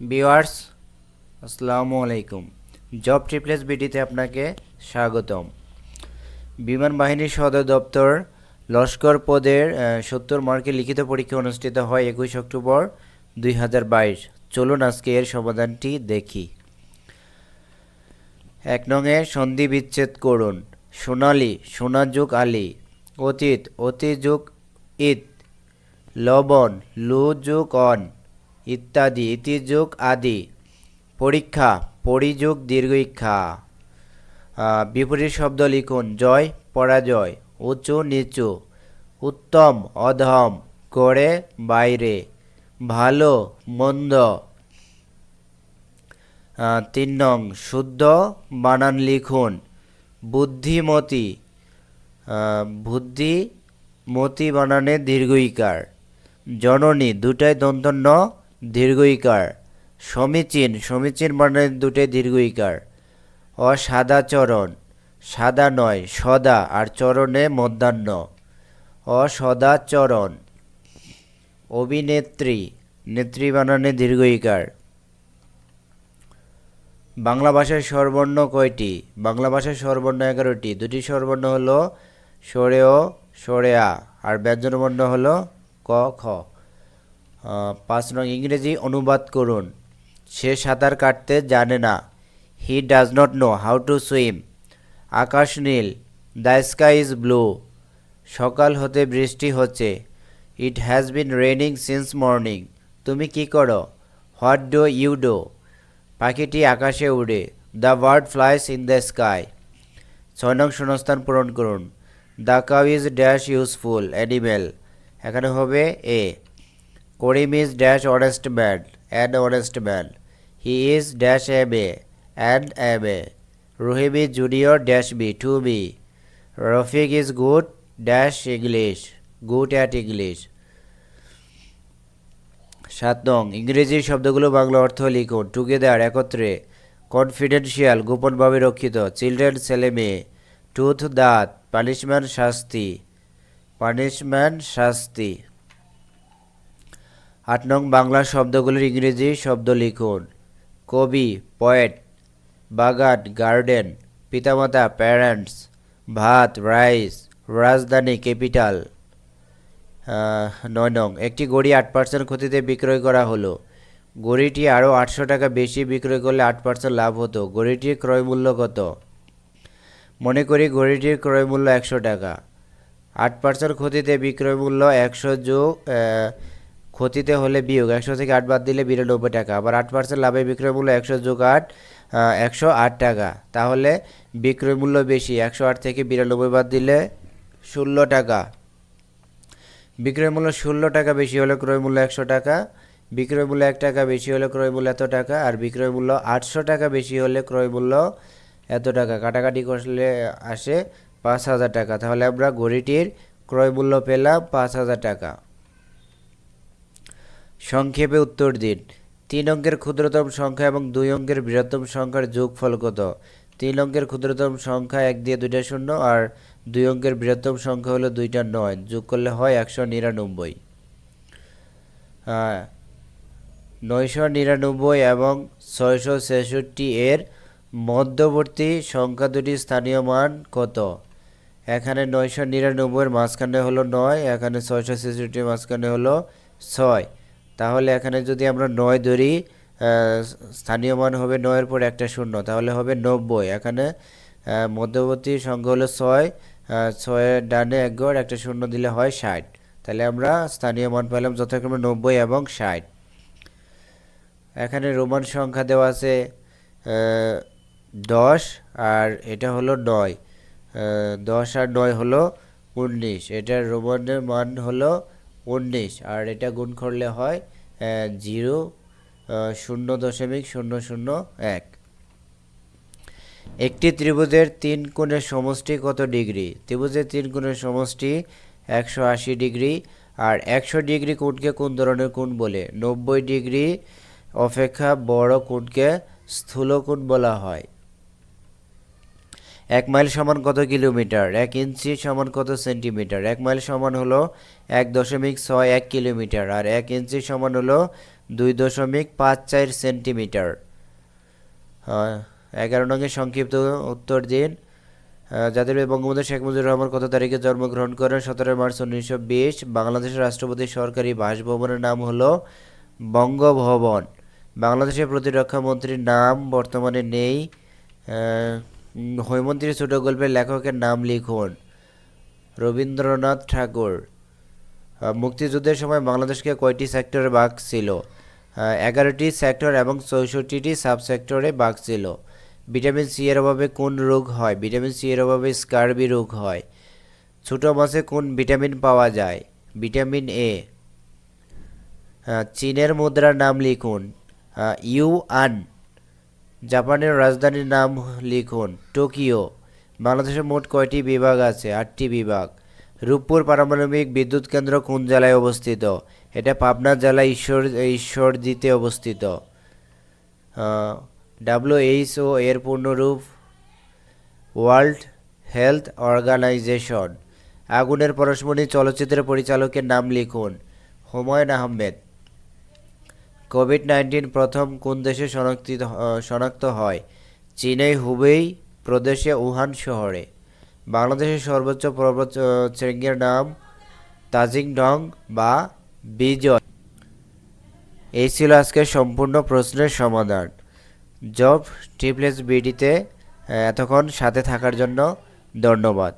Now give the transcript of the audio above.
Viewers আসসালামু আলাইকুম। Job ট্রিপ্লেস বিডিতে আপনাকে স্বাগতম। বিমান বাহিনীর সদর দপ্তর লস্কর পদের সত্তর মার্কে লিখিত পরীক্ষা অনুষ্ঠিত হয় একুশ অক্টোবর দুই হাজার বাইশ। চলুন আজকে এর সমাধানটি দেখি। এক নঙে সন্ধি বিচ্ছেদ করুন। সোনালি, সোনাযুগ আলী। অতীত, অতিযুগ ইত। লবণ লু যুগ অন। ইত্যাদি ইতিযুগ আদি। পরীক্ষা পরিযুগ দীর্ঘিক্ষা বিপরীত শব্দ লিখুন জয় পরাজয় উঁচু নিচু উত্তম অধম করে বাইরে ভালো মন্দ। তিন নং শুদ্ধ বানান লিখুন বুদ্ধিমতী। আহ, বুদ্ধি মতি বানানে দীর্ঘইকার। জননী দুটাই দন্তন্য দীর্ঘইকার, সমীচীন সমীচীন বানানে দুটাই দীর্ঘইকার। অসাদাচরণ, সাদা নয়, সদা আর চরণে মধ্যাহ্ন। অসদাচরণ, অভিনেত্রী, নেত্রী বানানে দীর্ঘইকার। বাংলা ভাষার স্বরবর্ণ কয়টি? বাংলা ভাষার স্বরবর্ণ এগারোটি। দুটি স্বরবর্ণ হলো সরেও, সরেয়া, আর ব্যঞ্জনবর্ণ হলো ক, খ। পাঁচ নং ইংরেজি অনুবাদ করুন। সে সাঁতার কাটতে জানে না। He does not know how to swim আকাশ নীল। দ্য স্কাই ইজ ব্লু সকাল হতে বৃষ্টি হচ্ছে। It has been raining since morning তুমি কি করো? হোয়াট ডো ইউ ডো পাখিটি আকাশে উড়ে। The bird flies in the sky ছয় নং শূন্যস্থান পূরণ করুন। The cow is dash useful animal এখানে হবে a dash honest man and honest man he is dash M A and M A Rahim is junior dash B to B Rafiq is good dash English good at English সাত নং, ইংরেজি শব্দগুলো বাংলা অর্থ লিখুন। Together একত্রে। Confidential গোপনভাবে রক্ষিত। Children ছেলে, মেয়ে। টুথ দাঁত। পানিশমেন্ট শাস্তি। পানিশমেন্ট শাস্তি। আট নং বাংলা শব্দগুলোর ইংরেজি শব্দ লিখুন। কবি পয়েট বাগান গার্ডেন পিতামাতা প্যারেন্টস ভাত রাইস রাজধানী ক্যাপিটাল নয় নং, একটি গড়ি আট পার্সেন্ট ক্ষতিতে বিক্রয় করা হলো। গড়িটি আরও আটশো টাকা বেশি বিক্রয় করলে আট পার্সেন্ট লাভ হতো। গড়িটির ক্রয় মূল্য কত? মনে করি গড়িটির ক্রয় মূল্য একশো টাকা। আট পার্সেন্ট ক্ষতিতে বিক্রয় মূল্য একশো যোগ ক্ষতিতে হলে বিয়োগ। একশো থেকে আট বাদ দিলে বিরানব্বই টাকা। আবার আট পার্সেন্ট লাভে বিক্রয় মূল্য একশো যোগ আট একশো আট টাকা। তাহলে বিক্রয় মূল্য বেশি। একশো আট থেকে বিরানব্বই বাদ দিলে ষোলো টাকা। বিক্রয় মূল্য ষোলো টাকা বেশি হলে ক্রয় মূল্য একশো টাকা। বিক্রয় মূল্য এক টাকা বেশি হলে ক্রয় মূল্য এত টাকা। আর বিক্রয় মূল্য আটশো টাকা বেশি হলে ক্রয় মূল্য এত টাকা। কাটাকাটি করলে আসে পাঁচ হাজার টাকা। তাহলে আমরা ঘড়িটির ক্রয় মূল্য পেলাম পাঁচ হাজার টাকা। সংক্ষেপে উত্তর দিন। তিন অঙ্কের ক্ষুদ্রতম সংখ্যা এবং দুই অঙ্কের বৃহত্তম সংখ্যার যোগফল কত? তিন অঙ্কের ক্ষুদ্রতম সংখ্যা এক দিয়ে দুইটা শূন্য আর দুই অঙ্কের বৃহত্তম সংখ্যা হলো দুইটা নয়। যোগ করলে হয় একশো নিরানব্বই। নয়শো নিরানব্বই এবং ছয়শো ছেষট্টি এর মধ্যবর্তী সংখ্যা দুটি স্থানীয় মান কত? এখানে নয়শো নিরানব্বইয়ের মাঝখানে হলো নয়, এখানে ছয়শো ছেষট্টির মাঝখানে হলো ছয়। তাহলে এখানে যদি আমরা নয় ধরি স্থানীয় মান হবে নয়ের পর একটা শূন্য, তাহলে হবে নব্বই। এখানে মধ্যবর্তী সংখ্যা হলো ছয় ছয়ের ডানে এক গড়, একটা শূন্য দিলে হয় ষাট। তাহলে আমরা স্থানীয় মান পেলাম যথাক্রমে নব্বই এবং ষাট। এখানে রোমান সংখ্যা দেওয়া আছে দশ, আর এটা হলো নয়। দশ আর নয় হলো উনিশ। এটার রোমানের মান হলো উনিশ। আর এটা গুণ করলে হয় জিরো শূন্য দশমিক শূন্য শূন্য এক। একটি ত্রিভুজের তিন কোণের সমষ্টি কত ডিগ্রি? ত্রিভুজের তিন কোণের সমষ্টি একশো আশি ডিগ্রি। আর একশো ডিগ্রি কোণকে কোন ধরনের কোণ বলে? নব্বই ডিগ্রি অপেক্ষা বড় কোণকে স্থূল কোণ বলা হয়। এক মাইল সমান কত কিলোমিটার? এক ইঞ্চি সমান কত সেন্টিমিটার? এক মাইল সমান হলো এক দশমিক ছয় এক কিলোমিটার আর এক ইঞ্চি সমান হলো দুই দশমিক পাঁচ চার সেন্টিমিটার। আহ, এগারো নঙের সংক্ষিপ্ত উত্তর দিন। জাতির বঙ্গবন্ধু শেখ মুজিবুর রহমান কত তারিখে জন্মগ্রহণ করেন? সতেরো মার্চ উনিশশো বিশ। বাংলাদেশের রাষ্ট্রপতি সরকারি বাসভবনের নাম হলো বঙ্গভবন। বাংলাদেশের প্রতিরক্ষা মন্ত্রীর নাম বর্তমানে নেই। হৈমন্তীর ছোট গল্পের লেখকের নাম লিখুন। রবীন্দ্রনাথ ঠাকুর। মুক্তিযুদ্ধের সময় বাংলাদেশকে কয়টি সেক্টরে ভাগ ছিল? এগারোটি সেক্টর এবং চৌষট্টিটি সাবসেক্টরে ভাগ ছিল। ভিটামিন সি এর অভাবে কোন রোগ হয়? ভিটামিন সি এর অভাবে স্কারবি রোগ হয়। ছোট মাছে কোন ভিটামিন পাওয়া যায়? Vitamin A. চীনের মুদ্রার নাম লিখুন। ইউআন। জাপানের রাজধানীর নাম লিখুন, টোকিও। বাংলাদেশের মোট কয়টি বিভাগ আছে? আটটি বিভাগ। রূপপুর পারমাণবিক বিদ্যুৎ কেন্দ্র কোন জেলায় অবস্থিত? এটা পাবনা জেলায় ঈশ্বর ঈশ্বরদীতে অবস্থিত। ডাব্লিউএইচও এর পূর্ণরূপ ওয়ার্ল্ড হেলথ অর্গানাইজেশন। আগুনের পরশমণি চলচ্চিত্রের পরিচালকের নাম লিখুন, হুমায়ুন আহমেদ। কোভিড নাইন্টিন প্রথম কোন দেশে শনাক্তি, শনাক্ত হয়? চীনে, হুবেই প্রদেশে, উহান শহরে। বাংলাদেশের সর্বোচ্চ পর্বত শৃঙ্গের নাম তাজিং ডং বা বিজয়। এই ছিল আজকের সম্পূর্ণ প্রশ্নের সমাধান। জব ট্রিপলেস বিডিতে এতক্ষণ সাথে থাকার জন্য ধন্যবাদ।